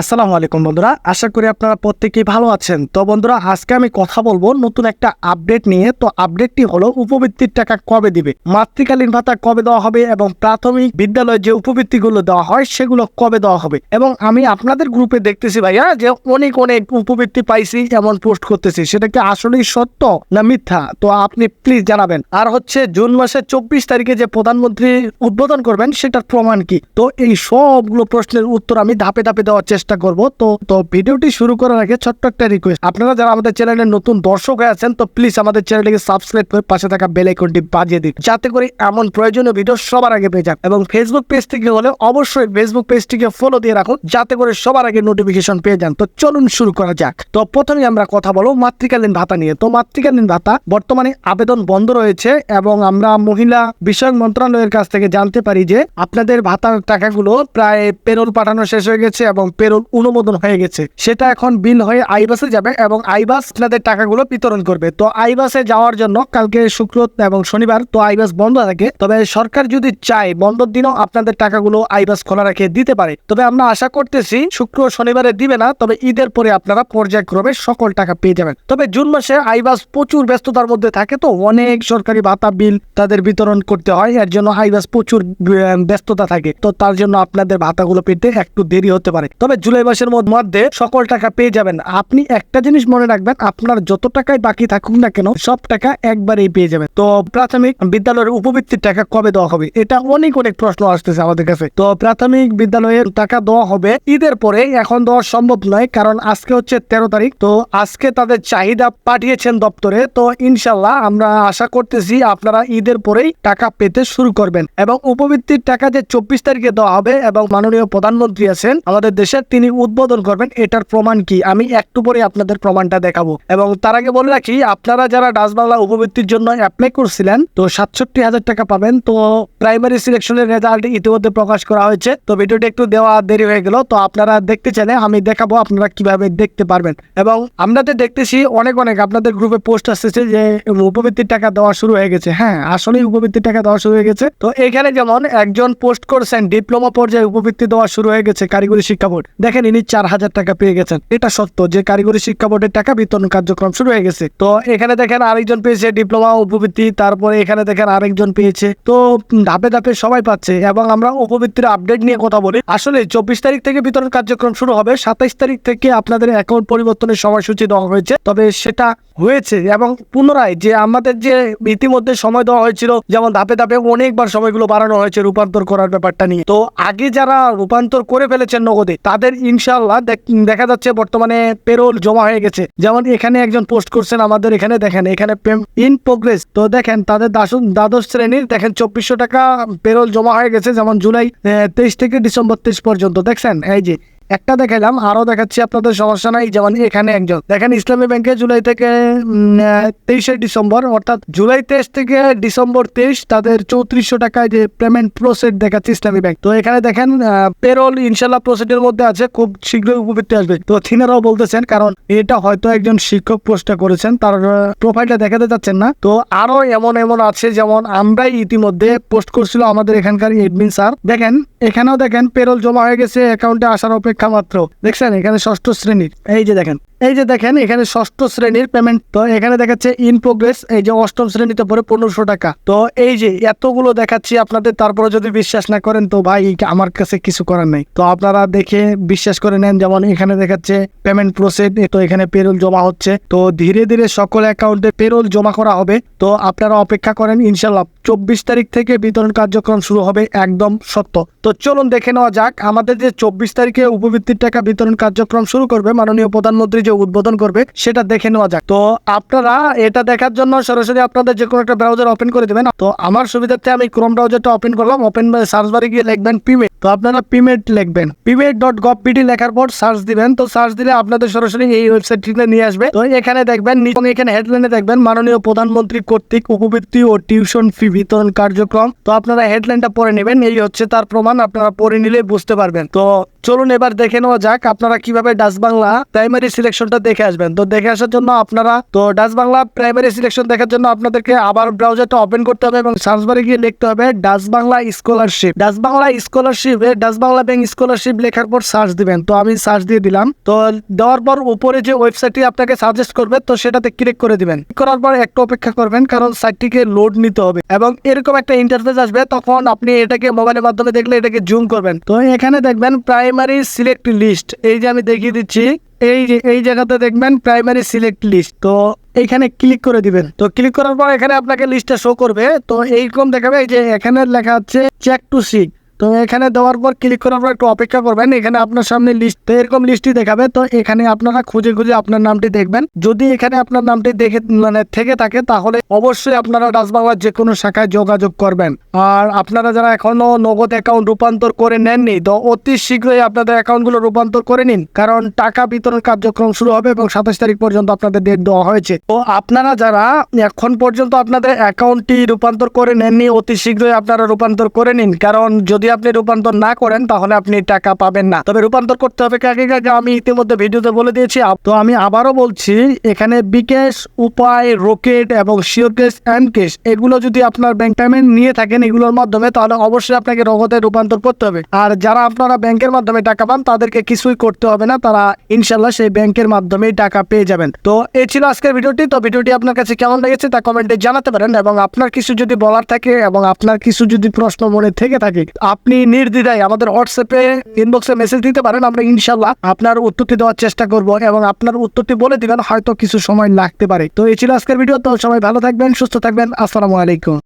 আসসালামু আলাইকুম বন্ধুরা, আশা করি আপনারা প্রত্যেকেই ভালো আছেন। তো বন্ধুরা, আজকে আমি কথা বলব নতুন একটা আপডেট নিয়ে। তো আপডেটটি হলো, উপবৃত্তির টাকা কবে দিবে? মাতৃকালীন ভাতা কবে দেওয়া হবে এবং প্রাথমিক বিদ্যালয়ে যে উপবৃত্তিগুলো দেওয়া হয়, সেগুলো কবে দেওয়া হবে? এবং আমি আপনাদের গ্রুপে দেখতেছি ভাইয়া, যে অনেক অনেক উপবৃত্তি পাইছি, এমন পোস্ট করতেছি। সেটা কি আসলেই সত্য না মিথ্যা? তো আপনি প্লিজ জানাবেন। আর হচ্ছে, জুন মাসের চব্বিশ তারিখে যে প্রধানমন্ত্রী উদ্বোধন করবেন, সেটার প্রমাণ কি? তো এই সবগুলো প্রশ্নের উত্তর আমি ধাপে ধাপে দেওয়ার চেষ্টা করব। তো তো ভিডিওটি শুরু করার আগে ছোট্ট একটা রিকোয়েস্ট আপনারা যারা আমাদের চ্যানেলের নতুন দর্শক হয়ে আছেন, তো প্লিজ আমাদের চ্যানেলটিকে সাবস্ক্রাইব করে পাশে থাকা বেল আইকনটি বাজিয়ে দিন। যাতে করে এমন প্রয়োজনীয় ভিডিও সবার আগে পেয়ে যান। এবং ফেসবুক পেজ থেকে হলে অবশ্যই ফেসবুক পেজটিকে ফলো দিয়ে রাখুন, যাতে করে সবার আগে নোটিফিকেশন পেয়ে যান। তো চলুন শুরু করা যাক। তো প্রথমে আমরা কথা বলব মাতৃকালীন ভাতা নিয়ে। তো মাতৃকালীন ভাতা বর্তমানে আবেদন বন্ধ রয়েছে এবং আমরা মহিলা বিষয়ক মন্ত্রণালয়ের কাছ থেকে জানতে পারি যে আপনাদের ভাতার টাকাগুলো প্রায় পেরোল পাঠানো শেষ হয়ে গেছে এবং পেরোল অনুমোদন হয়ে গেছে। সেটা এখন বিল হয়ে আইবাসে যাবে এবং আইবাস আপনাদের টাকাগুলো বিতরণ করবে। তো আইবাসে যাওয়ার জন্য কালকে শুক্র এবং শনিবার তো আইবাস বন্ধ থাকে। তবে সরকার যদি চায়, বন্ধর দিনও আপনাদের টাকাগুলো আইবাস খোলা রেখে দিতে পারে। তবে আমরা আশা করতেছি, শুক্র শনিবারে দিবে না, তবে ঈদের পরে আপনারা পর্যায়ক্রমে সকল টাকা পেয়ে যাবেন। তবে জুন মাসে আইবাস প্রচুর ব্যস্ততার মধ্যে থাকে তো, অনেক সরকারি ভাতা বিল তাদের বিতরণ করতে হয়। এর জন্য আইবাস প্রচুর ব্যস্ততা থাকে। তো তার জন্য আপনাদের ভাতাগুলো পেতে একটু দেরি হতে পারে। তবে জুলাই মাসের মধ্যে সকল টাকা পেয়ে যাবেন। আপনি একটা জিনিস মনে রাখবেন, আপনার যত টাকায় বাকি থাকুক না কেন, সব টাকা একবারেই পেয়ে যাবেন। তো প্রাথমিক বিদ্যালয়ের উপবৃত্তির টাকা কবে দেওয়া হবে? এটা অনেক অনেক প্রশ্ন আসতেছে আমাদের কাছে। তো প্রাথমিক বিদ্যালয়ের টাকা দেওয়া হবে ঈদের পরে, এখন দেওয়া সম্ভব নয়, কারণ আজকে হচ্ছে তেরো তারিখ। তো আজকে তাদের চাহিদা পাঠিয়েছেন দপ্তরে। তো ইনশাল্লাহ আমরা আশা করতেছি আপনারা ঈদের পরেই টাকা পেতে শুরু করবেন। এবং উপবৃত্তির টাকা যে চব্বিশ তারিখে দেওয়া হবে এবং মাননীয় প্রধানমন্ত্রী আছেন, আমাদের দেশের তিনি উদ্বোধন করবেন, এটার প্রমাণ কি? আমি একটু পরে আপনাদের প্রমাণটা দেখাবো। এবং তার আগে বলে রাখি, আপনারা যারা ডাচ বাংলা উপবৃত্তির জন্য অ্যাপ্লাই করছিলেন, তো সাতষট্টি হাজার টাকা পাবেন। তো প্রাইমারি সিলেকশনের রেজাল্ট ইতিমধ্যে প্রকাশ করা হয়েছে। তো ভিডিওটি একটু দেওয়া দেরি হয়ে গেল। তো আপনারা দেখতে চাইলে আমি দেখাবো, আপনারা কীভাবে দেখতে পারবেন। এবং আমরা তো দেখতেছি অনেক অনেক আপনাদের গ্রুপে পোস্ট আসতেছে যে, উপবৃত্তির টাকা দেওয়া শুরু হয়ে গেছে। হ্যাঁ আসলেই উপবৃত্তির টাকা দেওয়া শুরু হয়ে গেছে। তো এখানে যেমন একজন পোস্ট করছেন ডিপ্লোমা পর্যায়ে উপবৃত্তি দেওয়া শুরু হয়ে গেছে কারিগরি শিক্ষা বোর্ড। দেখেন ইনি চার হাজার টাকা পেয়ে গেছেন। এটা সত্য যে কারিগরি শিক্ষা বোর্ডের টাকা বিতরণ কার্যক্রম শুরু হয়ে গেছে। তো এখানে দেখেন আরেকজন পেয়েছে ডিপ্লোমা উপবৃত্তি, তারপরে এখানে দেখেন আরেকজন পেয়েছে। তো ধাপে ধাপে সবাই পাচ্ছে এবং আমরা উপবৃত্তির আপডেট নিয়ে কথা বলি। আসলে চব্বিশ তারিখ থেকে বিতরণ কার্যক্রম শুরু হবে। সাতাইশ তারিখ থেকে আপনাদের অ্যাকাউন্ট পরিবর্তনের সময়সূচি দেওয়া হয়েছে। তবে সেটা হয়েছে এবং পুনরায় যে আমাদের যে ইতিমধ্যে সময় দেওয়া হয়েছিল, যেমন ধাপে ধাপে অনেকবার সময়গুলো বাড়ানো হয়েছে রূপান্তর করার ব্যাপারটা নিয়ে। তো আগে যারা রূপান্তর করে ফেলেছেন নগদে, তাদের ইনশাল্লাহ দেখ- যাচ্ছে বর্তমানে পেরোল জমা হয়ে গেছে। যেমন এখানে একজন পোস্ট করছেন আমাদের এখানে, দেখেন, এখানে ইন প্রোগ্রেস তো দেখেন, তাদের দ্বাদশ শ্রেণির, দেখেন, চব্বিশশো টাকা পেরোল জমা হয়ে গেছে, যেমন জুলাই তেইশ থেকে ডিসেম্বর তেইশ পর্যন্ত। দেখছেন? এই যে একটা দেখালাম আরও দেখাচ্ছি আপনাদের, সমস্যা নাই, যেমন এখানে একজন। দেখেন, ইসলামী ব্যাংকে জুলাই থেকে তেইশে ডিসেম্বর, অর্থাৎ জুলাই তেইশ থেকে ডিসেম্বর তেইশ, তাদের চৌত্রিশশো টাকায় যে পেমেন্ট প্রসেস দেখাচ্ছে ইসলামী ব্যাংক। তো এখানে দেখেন পেরোল ইনশাল্লাহ প্রসেসের মধ্যে আছে, খুব শীঘ্রই উপবৃত্তি আসবে। তো তিনারাও বলতেছেন, কারণ এটা হয়তো একজন শিক্ষক পোস্টটা করেছেন, তার প্রোফাইলটা দেখাতে চাচ্ছেন না। তো আরও এমন এমন আছে, যেমন আমরাই ইতিমধ্যে পোস্ট করছিল আমাদের এখানকার এডমিন স্যার দেখেন, এখানেও দেখেন পেরোল জমা হয়ে গেছে অ্যাকাউন্টে আসার অপেক্ষা মাত্র দেখছেন এখানে ষষ্ঠ শ্রেণির। এই যে দেখেন এই যে দেখেন, এখানে ষষ্ঠ শ্রেণির পেমেন্ট তো এখানে দেখাচ্ছে ইন প্রোগ্রেস এই যে অষ্টম শ্রেণীতে পরে পনেরোশো টাকা। তো এই যে এতগুলো দেখাচ্ছি আপনাদের, তারপরে যদি বিশ্বাস না করেন, তো ভাই আমার কাছে কিছু করার নেই। তো আপনারা দেখে বিশ্বাস করে নেন, যেমন এখানে দেখাচ্ছে পেমেন্ট প্রসেস তো এখানে পেরোল জমা হচ্ছে। তো ধীরে ধীরে সকল অ্যাকাউন্টে পেরোল জমা করা হবে। তো আপনারা অপেক্ষা করেন ইনশাল্লাহ চব্বিশ তারিখ থেকে বিতরণ কার্যক্রম শুরু হবে একদম সত্য। তো চলুন দেখে নেওয়া যাক, আমাদের যে চব্বিশ তারিখে উপবৃত্তির টাকা বিতরণ কার্যক্রম শুরু করবে মাননীয় প্রধানমন্ত্রী যে উদ্বোধন করবে, সেটা দেখে নেওয়া যাক। তো আপনারা এটা দেখার জন্য সরাসরি আপনাদের যে কোনো একটা ব্রাউজার ওপেন করে দেবেন। তো আমার সুবিধার্থে আমি ক্রোম ব্রাউজারটা ওপেন করলাম। ওপেন সার্চ বারে গিয়ে লিখবেন পিমেট তো আপনারা পিমেট লিখবেন। পিমেট ডট গভ পিটি লেখার পর সার্চ দিবেন। তো সার্চ দিলে আপনাদের সরাসরি এই ওয়েবসাইটটিতে নিয়ে আসবে। তো এখানে দেখবেন এখানে হেডলাইনে দেখবেন, মাননীয় প্রধানমন্ত্রী কর্তৃক উপবৃত্তি ও টিউশন ফি বিতরণ কার্যক্রম। তো আপনারা হেডলাইনটা পড়ে নেবেন। এই হচ্ছে তার প্রমাণ। আপনারা পড়ে নিলে বুঝতে পারবেন। তো চলুন এবার দেখে নেওয়া যাক, আপনারা কীভাবে ডাচ বাংলা প্রাইমারি সিলেকশন সিলেকশনটা দেখে আসবেন। তো দেখে আসার জন্য আপনারা, তো ডাচ বাংলা প্রাইমারি সিলেকশন দেখার জন্য আপনাদেরকে আবার ব্রাউজারটা ওপেন করতে হবে এবং সার্চ বারে গিয়ে লিখতে হবে Dutch Bangla scholarship Dutch Bangla scholarship Dutch Bangla bank scholarship লেখার পর সার্চ দিবেন। তো আমি সার্চ দিয়ে দিলাম। তো দেওয়ার পর উপরে যে ওয়েবসাইটটি আপনাকে সাজেস্ট করবে, তো সেটাতে ক্লিক করে দিবেন। করার পর একটু অপেক্ষা করবেন, কারণ সাইটটিকে লোড নিতে হবে এবং এরকম একটা ইন্টারফেস আসবে, তখন আপনি এটাকে মোবাইলের মাধ্যমে দেখলে এটাকে জুম করবেন। তো এখানে দেখবেন প্রাইমারি সিলেক্ট লিস্ট এই যে আমি দেখিয়ে দিচ্ছি এই যে, এই জায়গাতে দেখবেন প্রাইমারি সিলেক্ট লিস্ট তো এইখানে ক্লিক করে দিবেন। তো ক্লিক করার পর এখানে আপনাকে লিস্টটা শো করবে। তো এইরকম দেখাবে এই যে এখানে লেখা হচ্ছে চেক টু সিট তো এখানে দেওয়ার পর ক্লিক করার পর একটু অপেক্ষা করবেন। এখানে আপনার সামনে লিস্ট এরকম লিস্টই দেখাবে। তো এখানে আপনারা খুঁজে খুঁজে আপনার নামটি দেখবেন। যদি এখানে আপনার নামটি দেখে মানে থেকে থাকে, তাহলে অবশ্যই আপনারা রাজবাংলার যে কোনো শাখায় যোগাযোগ করবেন। আর আপনারা যারা এখনও নগদ অ্যাকাউন্ট রূপান্তর করে নেননি, তো অতি শীঘ্রই আপনাদের অ্যাকাউন্টগুলো রূপান্তর করে নিন। কারণ টাকা বিতরণ কার্যক্রম শুরু হবে এবং সাতাশ তারিখ পর্যন্ত আপনাদের ডেট দেওয়া হয়েছে। তো আপনারা যারা এখন পর্যন্ত আপনাদের অ্যাকাউন্টটি রূপান্তর করে নেননি, অতি শীঘ্রই আপনারা রূপান্তর করে নিন। কারণ যদি আপনি রূপান্তর না করেন, তাহলে আপনি টাকা পাবেন না। তবে রূপান্তর করতে হবে কাকে? কাকে? আমি ইতিমধ্যে ভিডিওতে বলে দিয়েছি। তো আমি আবারও বলছি, এখানে বিকেশ, উপায়, রকেট এবং শিওরকেশ অ্যান্ড কেশ এগুলো যদি আপনার ব্যাংক পেমেন্ট নিয়ে থাকেন এগুলোর মাধ্যমে, তাহলে অবশ্যই আপনাকে নগদে রূপান্তর করতে হবে। আর যারা আপনারা ব্যাংকের মাধ্যমে টাকা পান, তাদেরকে কিছুই করতে হবে না। তারা ইনশাল্লাহ সেই ব্যাংকের মাধ্যমেই টাকা পেয়ে যাবেন। তো এই ছিল আজকের ভিডিওটি। তো ভিডিওটি আপনার কাছে কেমন লেগেছে, তা কমেন্টে জানাতে পারেন। এবং আপনার কিছু যদি বলার থাকে এবং আপনার কিছু যদি প্রশ্ন মনে থেকে থাকে আপনি নির্দ্বিধায় আমাদের হোয়াটসঅ্যাপে ইনবক্সে মেসেজ দিতে পারেন, আমরা ইনশাল্লাহ আপনার উত্তরটি দেওয়ার চেষ্টা করব এবং আপনার উত্তরটি বলে দিবেন, হয়তো কিছু সময় লাগতে পারে। তো এই ছিল আজকের ভিডিও তো সবাই ভালো থাকবেন, সুস্থ থাকবেন, আসসালামু আলাইকুম।